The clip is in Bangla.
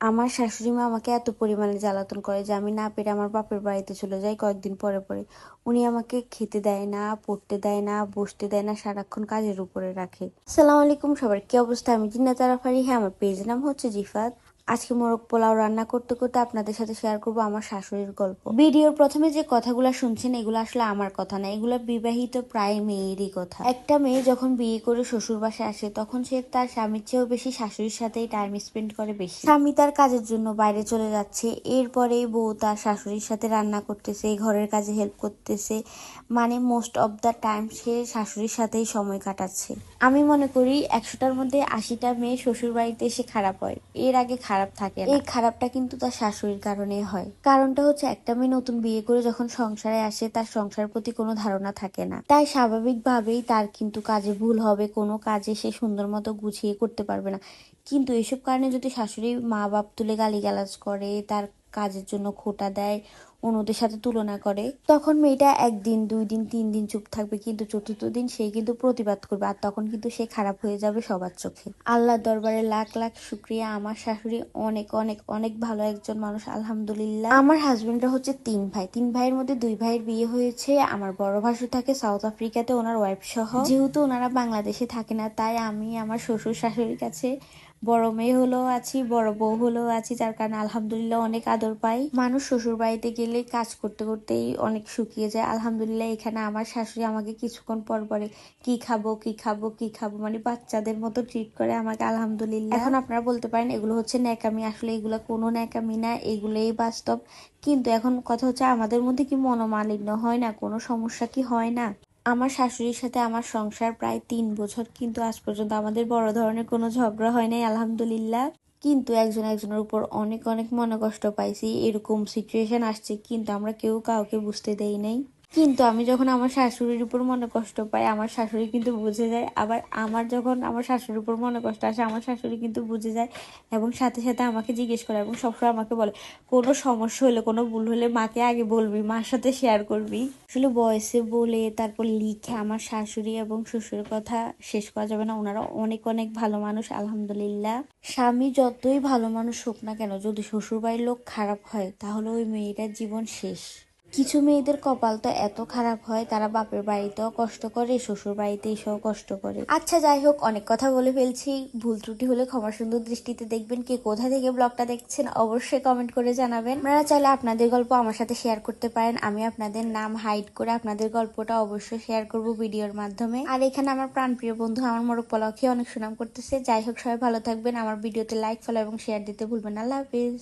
আমার শাশুড়ি মা আমাকে এত পরিমাণে জ্বালাতন করে যে আমি না পেরে আমার বাপের বাড়িতে চলে যাই কয়েকদিন পরে পরে। উনি আমাকে খেতে দেয় না, পড়তে দেয় না, বসতে দেয় না, সারাক্ষণ কাজের উপরে রাখে। সালাম আলাইকুম সবার, কি অবস্থা? আমি জিন্না তারাফারি হ্যাঁ আমার পেজ নাম হচ্ছে জিফাত। আজকে মোরগ পোলাও রান্না করতে করতে আপনাদের সাথে শেয়ার করব আমার শাশুড়ির গল্প। ভিডিওর প্রথমে যে কথাগুলো শুনছেন, এগুলো আসলে আমার কথা না, এগুলো বিবাহিত প্রায় মেয়েরই কথা। একটা মেয়ে যখন বিয়ে করে শ্বশুর বাসায় আসে, তখন সে তার স্বামীর চেয়েও বেশি শাশুড়ির সাথেই টাইম স্পেন্ড করে বেশি। স্বামী তার কাজের জন্য বাইরে চলে যাচ্ছে এরপরে বউ তার শাশুড়ির সাথে রান্না করতেছে, ঘরের কাজে হেল্প করতেছে মানে মোস্ট অফ দ্য টাইম সে শাশুড়ির সাথেই সময় কাটাচ্ছে। আমি মনে করি একশোটার মধ্যে আশিটা মেয়ে শ্বশুর বাড়িতে এসে খারাপ হয়। এর আগে খারাপ থাকে এই খারাপটা কিন্তু তার শাশুড়ির কারণে হয়। কারণটা হচ্ছে একটা মেয়ে নতুন বিয়ে করে যখন সংসারে আসে, তার সংসার প্রতি কোনো ধারণা থাকে না। তাই স্বাভাবিকভাবেই তার কিন্তু কাজে ভুল হবে, কোনো কাজে সে সুন্দর মতো গুছিয়ে করতে পারবে না। কিন্তু এসব কারণে যদি শাশুড়ি মা বাপ তুলে গালিগালাজ করে, তার কাজের জন্য খোটা দেয় অন্যদের সাথে তুলনা করে। তখন মেয়েটা একদিন দুই দিন তিন দিন চুপ থাকবে, কিন্তু চতুর্থ দিন সে কিন্তু প্রতিবাদ করবে, আর তখন কিন্তু সে খারাপ হয়ে যাবে সবার চোখে। আল্লাহ দরবারে লাখ লাখ শুক্রিয়া। আমার শাশুড়ি অনেক অনেক অনেক ভালো একজন মানুষ, আলহামদুলিল্লাহ। আমার হাজবেন্ডরা হচ্ছে তিন ভাই। তিন ভাইয়ের মধ্যে দুই ভাইয়ের বিয়ে হয়েছে। আমার বড় ভাসু থাকে সাউথ আফ্রিকাতে, ওনার ওয়াইফ সহ। যেহেতু ওনারা বাংলাদেশে থাকে না, তাই আমি আমার শ্বশুর শাশুড়ির কাছে বড় মেয়ে হলেও আছি, বড় বউ হলেও আছি, যার কারণে আলহামদুলিল্লাহ অনেক আদর পাই। মানুষ শ্বশুর বাড়িতে গেলে কাজ করতে করতেই অনেক শুকিয়ে যায়। আলহামদুলিল্লাহ, এখানে আমার শাশুড়ি আমাকে কিছুক্ষণ পর পরে কি খাব কি খাব কি খাব মানে বাচ্চাদের মতো ট্রিট করে আমাকে আলহামদুলিল্লাহ। এখন আপনারা বলতে পারেন, এগুলো হচ্ছে ন্যাকামি। আসলে এগুলো কোনো ন্যাকামি না, এগুলোই বাস্তব। কিন্তু এখন কথা হচ্ছে, আমাদের মধ্যে কি মনোমালিন্য হয় না? কোনো সমস্যা কি হয় না? আমার শাশুড়ির সাথে আমার সংসার প্রায় তিন বছর, কিন্তু আজ পর্যন্ত আমাদের বড় ধরনের কোনো ঝগড়া হয় নাই, আলহামদুলিল্লাহ। কিন্তু একজন একজনের উপর অনেক অনেক মনে কষ্ট পাইছি। এরকম সিচুয়েশন আসছে, কিন্তু আমরা কেউ কাউকে বুঝতে দেই নাই। কিন্তু আমি যখন আমার শাশুড়ির উপর মনে কষ্ট পাই, আমার শাশুড়ি কিন্তু বুঝে যায়। আবার আমার যখন আমার শাশুড়ির উপর মনে কষ্ট আসে, আমার শাশুড়ি কিন্তু বুঝে যায় এবং সাথে সাথে আমাকে জিজ্ঞেস করে এবং সবসময় আমাকে বলে, কোনো সমস্যা হলে, কোনো ভুল হলে মাকে আগে বলবি, মার সাথে শেয়ার করবি। আসলে বয়সে বলে তারপর লিখে আমার শাশুড়ি এবং শ্বশুরের কথা শেষ করা যাবে না। ওনারা অনেক অনেক ভালো মানুষ, আলহামদুলিল্লাহ। স্বামী যতই ভালো মানুষ হোক না কেন, যদি শ্বশুরবাড়ির লোক খারাপ হয়, তাহলে ওই মেয়েটার জীবন শেষ। কিছু মেয়েদের কপাল তো এত খারাপ হয়, তারা বাপের বাড়িতেও কষ্ট করে, শ্বশুর বাড়িতে এসেও কষ্ট করে। আচ্ছা যাই হোক, অনেক কথা বলে ফেলছি। ভুল ত্রুটি হলে ক্ষমা সুন্দর দৃষ্টিতে দেখবেন। কে কোথা থেকে ব্লগটা দেখছেন, অবশ্যই কমেন্ট করে জানাবেন। আপনারা চাইলে আপনাদের গল্প আমার সাথে শেয়ার করতে পারেন। আমি আপনাদের নাম হাইড করে আপনাদের গল্পটা অবশ্যই শেয়ার করব ভিডিওর মাধ্যমে। আর এখানে আমার প্রাণপ্রিয় বন্ধু, আমার মোরগ পোলাও খেয়ে অনেক সুনাম করতেছে। যাই হোক, সবাই ভালো থাকবেন। আমার ভিডিওতে লাইক ফলো এবং শেয়ার দিতে ভুলবেন আল্লাহ হাফিজ।